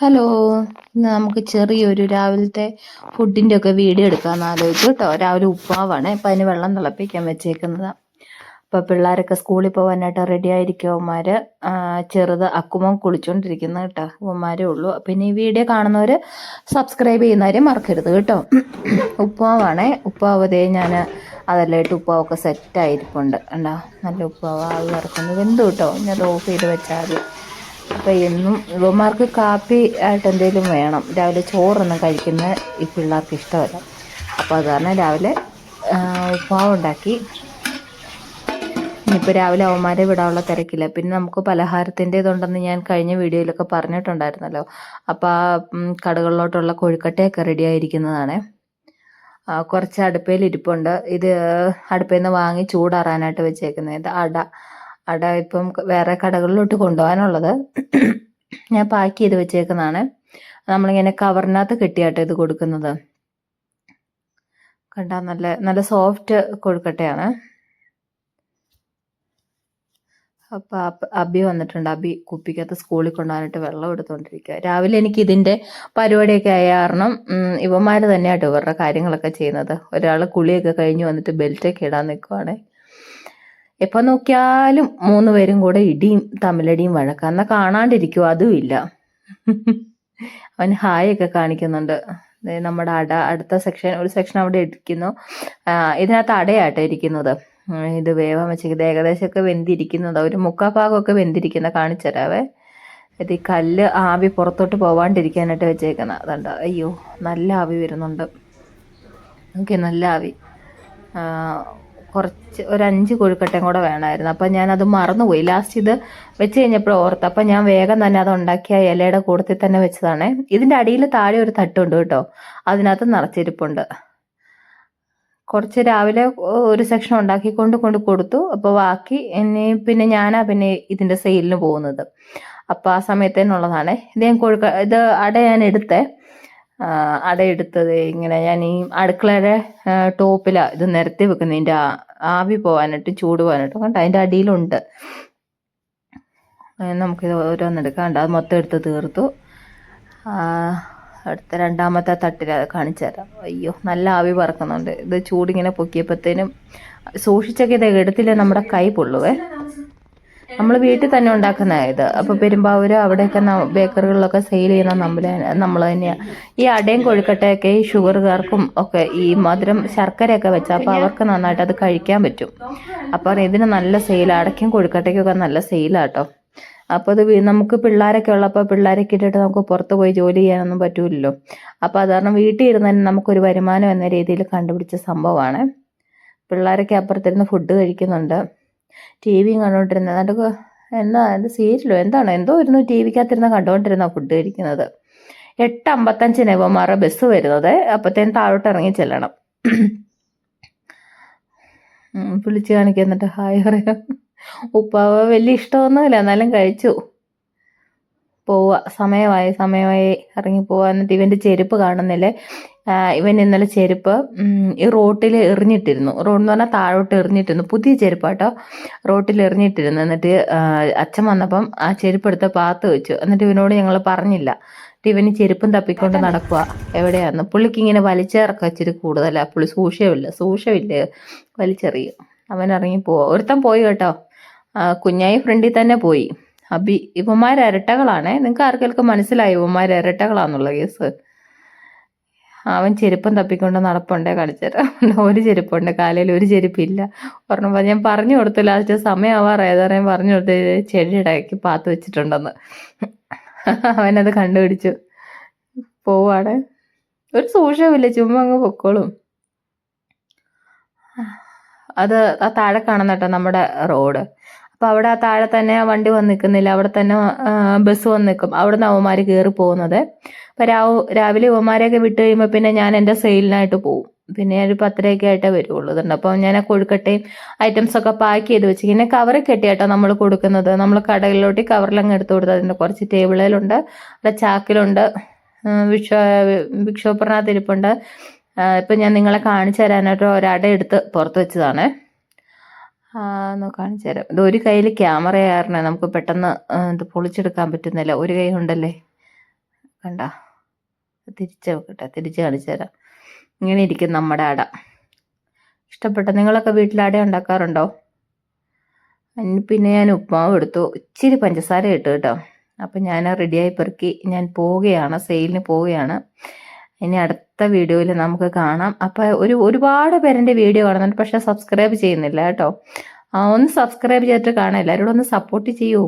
Hello ഇന്ന് നമുക്ക് ചെറിയൊരു രാവിലത്തെ ഫുഡിന്റെ ഒക്കെ വീഡിയോ എടുക്കാമെന്ന് ആലോചിച്ചു കേട്ടോ. രാവിലെ ഉപ്പാവാണ് ഇപ്പം അതിന് വെള്ളം തിളപ്പിക്കാൻ വെച്ചേക്കുന്നതാണ് അപ്പോൾ പിള്ളേരൊക്കെ സ്കൂളിൽ പോകാനായിട്ട് റെഡി ആയിരിക്കും അവന്മാർ ചെറുത് അക്കുമം കുളിച്ചുകൊണ്ടിരിക്കുന്ന കേട്ടോ. അവന്മാരേ ഉള്ളൂ. പിന്നെ ഈ വീഡിയോ കാണുന്നവർ സബ്സ്ക്രൈബ് ചെയ്യുന്നവരെ മറക്കരുത് കേട്ടോ. ഉപ്പാവാണേ ഉപ്പാവതേ ഞാൻ അതെല്ലാം ഇട്ട് ഉപ്പാവൊക്കെ സെറ്റായിരിപ്പുണ്ട് കണ്ടോ? നല്ല ഉപ്പാവ് ആവി ഇറക്കുന്നത് എന്ത് കേട്ടോ ഞാൻ ഓഫ് ചെയ്ത് വെച്ചാൽ അപ്പോൾ എന്നും ഇവന്മാർക്ക് കാപ്പി ആയിട്ട് എന്തെങ്കിലും വേണം. രാവിലെ ചോറൊന്നും കഴിക്കുന്ന ഈ പിള്ളേർക്ക് ഇഷ്ടമല്ല. അപ്പോൾ അത് കാരണം രാവിലെ ഉപ്പാവുണ്ടാക്കി ഇനിയിപ്പോൾ രാവിലെ അവന്മാരെ വിടാനുള്ള തിരക്കില്ല. പിന്നെ നമുക്ക് പലഹാരത്തിന്റെ ഇതുണ്ടെന്ന് ഞാൻ കഴിഞ്ഞ വീഡിയോയിലൊക്കെ പറഞ്ഞിട്ടുണ്ടായിരുന്നല്ലോ. അപ്പോൾ ആ കടകളിലോട്ടുള്ള കൊഴുക്കട്ടയൊക്കെ റെഡി ആയിരിക്കുന്നതാണ്. കുറച്ച് അടുപ്പയിൽ ഇരിപ്പുണ്ട് ഇത് അടുപ്പയിൽ നിന്ന് വാങ്ങി ചൂടാറാനായിട്ട് വെച്ചേക്കുന്നത് ഇത് അട. അട ഇപ്പം വേറെ കടകളിലോട്ട് കൊണ്ടുപോകാനുള്ളത്. ഞാൻ പാക്ക് ചെയ്ത് വെച്ചേക്കുന്നതാണ്. നമ്മളിങ്ങനെ കവറിനകത്ത് കെട്ടിയാട്ടോ ഇത് കൊടുക്കുന്നത്. കണ്ടാ നല്ല നല്ല സോഫ്റ്റ് കൊഴുക്കട്ടയാണ്. അപ്പൊ അബി വന്നിട്ടുണ്ട്. അബി കുപ്പിക്കകത്ത് സ്കൂളിൽ കൊണ്ടുപോകാനായിട്ട് വെള്ളം എടുത്തുകൊണ്ടിരിക്കുക രാവിലെ എനിക്ക് ഇതിന്റെ പരിപാടിയൊക്കെ ആയ കാരണം ഇവന്മാര് തന്നെയാട്ടോ ഇവരുടെ കാര്യങ്ങളൊക്കെ ചെയ്യുന്നത്. ഒരാൾ കുളിയൊക്കെ കഴിഞ്ഞ് വന്നിട്ട് ബെൽറ്റൊക്കെ ഇടാൻ നിൽക്കുവാണേ എപ്പോ നോക്കിയാലും മൂന്ന് പേരും കൂടെ ഇടിയും തമ്മിലടിയും വഴക്ക. എന്നാ കാണാണ്ടിരിക്കും അതും ഇല്ല. അവൻ ഹായ് ഒക്കെ കാണിക്കുന്നുണ്ട്. നമ്മുടെ അട അടുത്ത സെക്ഷൻ ഒരു സെക്ഷൻ അവിടെ ഇരിക്കുന്നു. ഇതിനകത്ത് അടയാട്ടോ ഇരിക്കുന്നത്. ഇത് വേവാൻ വെച്ചിരിക്കുന്നത് ഏകദേശമൊക്കെ വെന്തിരിക്കുന്നത്. ഒരു മുക്കാഭാഗമൊക്കെ വെന്തിരിക്കുന്ന കാണിച്ചരാവേ ഇത് ഈ കല്ല് ആവി പുറത്തോട്ട് പോവാണ്ടിരിക്കാനായിട്ട് വെച്ചേക്കുന്ന. അതുണ്ട്? അയ്യോ നല്ല ആവി വരുന്നുണ്ട്. ഓക്കെ നല്ല ആവി. കുറച്ച് ഒരു അഞ്ച് കൊഴുക്കട്ടയും കൂടെ വേണമായിരുന്നു. അപ്പം ഞാനത് മറന്നുപോയി. ലാസ്റ്റ് ഇത് വെച്ച് കഴിഞ്ഞപ്പോൾ ഓർത്ത്. അപ്പം ഞാൻ വേഗം തന്നെ അത് ഉണ്ടാക്കിയ ഇലയുടെ കൂടത്തിൽ തന്നെ വെച്ചതാണ്. ഇതിന്റെ അടിയിൽ താഴെ ഒരു തട്ടുണ്ട് കേട്ടോ. അതിനകത്ത് നിറച്ചിരിപ്പുണ്ട്. കുറച്ച് രാവിലെ ഒരു സെക്ഷൻ ഉണ്ടാക്കിക്കൊണ്ട് കൊണ്ട് കൊടുത്തു. അപ്പോൾ ബാക്കി എന്നെ പിന്നെ ഞാനാ പിന്നെ ഇതിന്റെ സെയിലിന് പോകുന്നത്. അപ്പോൾ ആ സമയത്തേനുള്ളതാണ് ഇത് ഞാൻ കൊഴുക്ക ഇത് അട ഞാൻ എടുത്തേ. ആ, അട എടുത്തത് ഇങ്ങനെ ഞാൻ ഈ അടുക്കളയുടെ ടോപ്പിലാണ് ഇത് നിരത്തി വെക്കുന്നത്. ഇതിന്റെ ആവി പോകാനായിട്ട് ചൂട് പോകാനായിട്ട് കണ്ട? അതിന്റെ അടിയിലുണ്ട്. നമുക്കിത് ഓരോന്നെടുക്കാം കണ്ടോ? അത് മൊത്തം എടുത്ത് തീർത്തു. അടുത്ത രണ്ടാമത്തെ തട്ടിൽ അത് കാണിച്ചു തരാം. അയ്യോ നല്ല ആവി പറക്കുന്നുണ്ട്. ഇത് ചൂടിങ്ങനെ പൊക്കിയപ്പോഴത്തേനും സൂക്ഷിച്ചൊക്കെ ഇത് എടുത്തില്ലേ നമ്മുടെ കൈ പൊള്ളുവേ? നമ്മൾ വീട്ടിൽ തന്നെ ഉണ്ടാക്കുന്ന ഇത്. അപ്പോൾ പെരുമ്പാവൂർ അവിടെയൊക്കെ ബേക്കറികളിലൊക്കെ സെയിൽ ചെയ്യുന്ന നമ്മൾ നമ്മൾ തന്നെയാണ് ഈ അടയും കൊഴുക്കട്ടയൊക്കെ ഈ ഷുഗറുകാർക്കും ഒക്കെ ഈ മധുരം ശർക്കരയൊക്കെ വെച്ചാൽ അപ്പോൾ അവർക്ക് നന്നായിട്ട് അത് കഴിക്കാൻ പറ്റും. അപ്പോൾ ഇതിന് നല്ല സെയിൽ അടയ്ക്കും കൊഴുക്കട്ടയ്ക്കൊക്കെ നല്ല സെയിലാട്ടോ അപ്പോൾ അത് നമുക്ക് പിള്ളേരൊക്കെ ഉള്ളപ്പോൾ പിള്ളേരൊക്കെ ഇട്ടിട്ട് നമുക്ക് പുറത്ത് പോയി ജോലി ചെയ്യാനൊന്നും പറ്റൂലല്ലോ അപ്പോൾ അത് കാരണം വീട്ടിൽ ഇരുന്ന് തന്നെ നമുക്കൊരു വരുമാനം എന്ന രീതിയിൽ കണ്ടുപിടിച്ച സംഭവമാണ് പിള്ളേരൊക്കെ അപ്പുറത്തിരുന്ന് ഫുഡ് കഴിക്കുന്നുണ്ട്. ടി വിയും കണ്ടുകൊണ്ടിരുന്നത് എന്നിട്ട് എന്താ അത് സീരിയലോ എന്താണ്? എന്തോ ഇരുന്ന് ടി വിക്കകത്തിരുന്ന് കണ്ടുകൊണ്ടിരുന്ന ഫുഡ് കഴിക്കുന്നത്. എട്ട് അമ്പത്തഞ്ചിന് ഇവന്മാരുടെ ബസ് വരുന്നത്. അപ്പത്തേനും താഴോട്ട് ഇറങ്ങി ചെല്ലണം. വിളിച്ച് കാണിക്കുക എന്നിട്ട് ഹായ് പറയാം. ഉപ്പാവ വലിയ ഇഷ്ടമൊന്നുമില്ല. എന്നാലും കഴിച്ചു. പോവുക സമയമായി സമയമായി ഇറങ്ങി പോവുക എന്നിട്ട് ഇവന്റെ ചെരുപ്പ് കാണുന്നില്ലേ? ഇവൻ ഇന്നലെ ചെരുപ്പ് ഈ റോട്ടിൽ എറിഞ്ഞിട്ടിരുന്നു. റോഡ് എന്ന് പറഞ്ഞാൽ താഴോട്ട് എറിഞ്ഞിട്ടിരുന്നു. പുതിയ ചെരുപ്പാട്ടോ. റോട്ടിൽ എറിഞ്ഞിട്ടിരുന്നു. എന്നിട്ട് അച്ഛൻ വന്നപ്പം ആ ചെരുപ്പ് എടുത്ത് പാത്ത് വെച്ചു. എന്നിട്ട് ഇവനോട് ഞങ്ങൾ പറഞ്ഞില്ല. ഇവന് ചെരുപ്പും തപ്പിക്കൊണ്ട് നടക്കുക എവിടെയാന്ന്. പുള്ളിക്ക് ഇങ്ങനെ വലിച്ചേറക്കം ഇച്ചിരി കൂടുതലാണ് പുള്ളി സൂക്ഷ്യമില്ല സൂക്ഷ്യമില്ല വലിച്ചെറിയും. അവൻ ഇറങ്ങി പോവാ. ഒരുത്തൻ പോയി കേട്ടോ. കുഞ്ഞായി ഫ്രണ്ടിൽ തന്നെ പോയി. അബി ഇവന്മാർ ഇരട്ടകളാണേ. നിങ്ങൾക്ക് ആർക്കെങ്കിലും മനസ്സിലായി ഇവന്മാർ ഇരട്ടകളാന്നുള്ള കേസ്? അവൻ ചെരുപ്പം തപ്പിക്കൊണ്ട് നടപ്പുണ്ടേ കളിച്ചേരാ ഒരു ചെരുപ്പുണ്ട്. കാലയിൽ ഒരു ചെരുപ്പില്ല. പറഞ്ഞപ്പോൾ ഞാൻ പറഞ്ഞു കൊടുത്തു. ലാസ്റ്റ് സമയമാവാറായി അതാ ഞാൻ പറഞ്ഞു കൊടുത്ത് ചെടിയിടയ്ക്ക് പാത്ത് വെച്ചിട്ടുണ്ടെന്ന്. അവനത് കണ്ടുപിടിച്ചു. പോവാണ്. ഒരു സൂക്ഷ്യമില്ല ചുമ്മാ അങ്ങ് പൊക്കോളും. അത് ആ താഴെ കാണുന്ന കേട്ടോ നമ്മുടെ റോഡ്. അപ്പൊ അവിടെ താഴെ തന്നെ വണ്ടി വന്ന് നിൽക്കുന്നില്ല അവിടെ തന്നെ ബസ് വന്ന് നിൽക്കും അവിടെ നിന്ന് അവന്മാർ കയറി പോകുന്നത്. അപ്പൊ രാവ് രാവിലെ അവന്മാരെയൊക്കെ വിട്ട് കഴിയുമ്പോൾ പിന്നെ ഞാൻ എന്റെ സെയിലിനായിട്ട് പോകും പിന്നെ ഒരു പത്തരയൊക്കെ ആയിട്ടേ വരുള്ളൂ ഇതുണ്ട്. അപ്പോൾ ഞാൻ കൊഴുക്കട്ടയും ഐറ്റംസ് ഒക്കെ പാക്ക് ചെയ്ത് വെച്ച് പിന്നെ കവർ കെട്ടിയാട്ടോ നമ്മൾ കൊടുക്കുന്നത്. നമ്മൾ കടകളിലോട്ട് കവറിലങ്ങ് എടുത്ത് കൊടുത്ത് അതിന്റെ കുറച്ച് ടേബിളിലുണ്ട് അവിടെ ചാക്കിലുണ്ട്. വിക്ഷ വിക്ഷോപ്പറിനകത്ത് ഇരിപ്പുണ്ട് ഇപ്പൊ ഞാൻ നിങ്ങളെ കാണിച്ചു തരാനായിട്ട് ഒരട എടുത്ത് പുറത്ത് വെച്ചതാണ്. കാണിച്ചു തരാം. ഇത് ഒരു കയ്യിൽ ക്യാമറ കാരണം നമുക്ക് പെട്ടെന്ന് ഇത് പൊളിച്ചെടുക്കാൻ പറ്റുന്നില്ല. ഒരു കൈ കൊണ്ടല്ലേ? കണ്ട? തിരിച്ച് വെക്കട്ടെ തിരിച്ച് കാണിച്ചു തരാം. ഇങ്ങനെ ഇരിക്കും നമ്മുടെ അട. ഇഷ്ടപ്പെട്ട നിങ്ങളൊക്കെ വീട്ടിൽ അട ഉണ്ടാക്കാറുണ്ടോ? പിന്നെ ഞാൻ ഉപ്മാവ് എടുത്തു. ഇച്ചിരി പഞ്ചസാര ഇട്ടു കേട്ടോ. അപ്പം ഞാൻ റെഡിയായി പെറുക്കി. ഞാൻ പോവുകയാണ്. സെയിലിന് പോവുകയാണ്. ഇനി അടുത്ത വീഡിയോയിൽ നമുക്ക് കാണാം. അപ്പോൾ ഒരു ഒരുപാട് പേരെന്റെ വീഡിയോ കാണുന്നുണ്ട് പക്ഷെ സബ്സ്ക്രൈബ് ചെയ്യുന്നില്ല കേട്ടോ. ഒന്ന് സബ്സ്ക്രൈബ് ചെയ്തിട്ട് കാണാം എല്ലാവരോടും ഒന്ന് സപ്പോർട്ട് ചെയ്യൂ.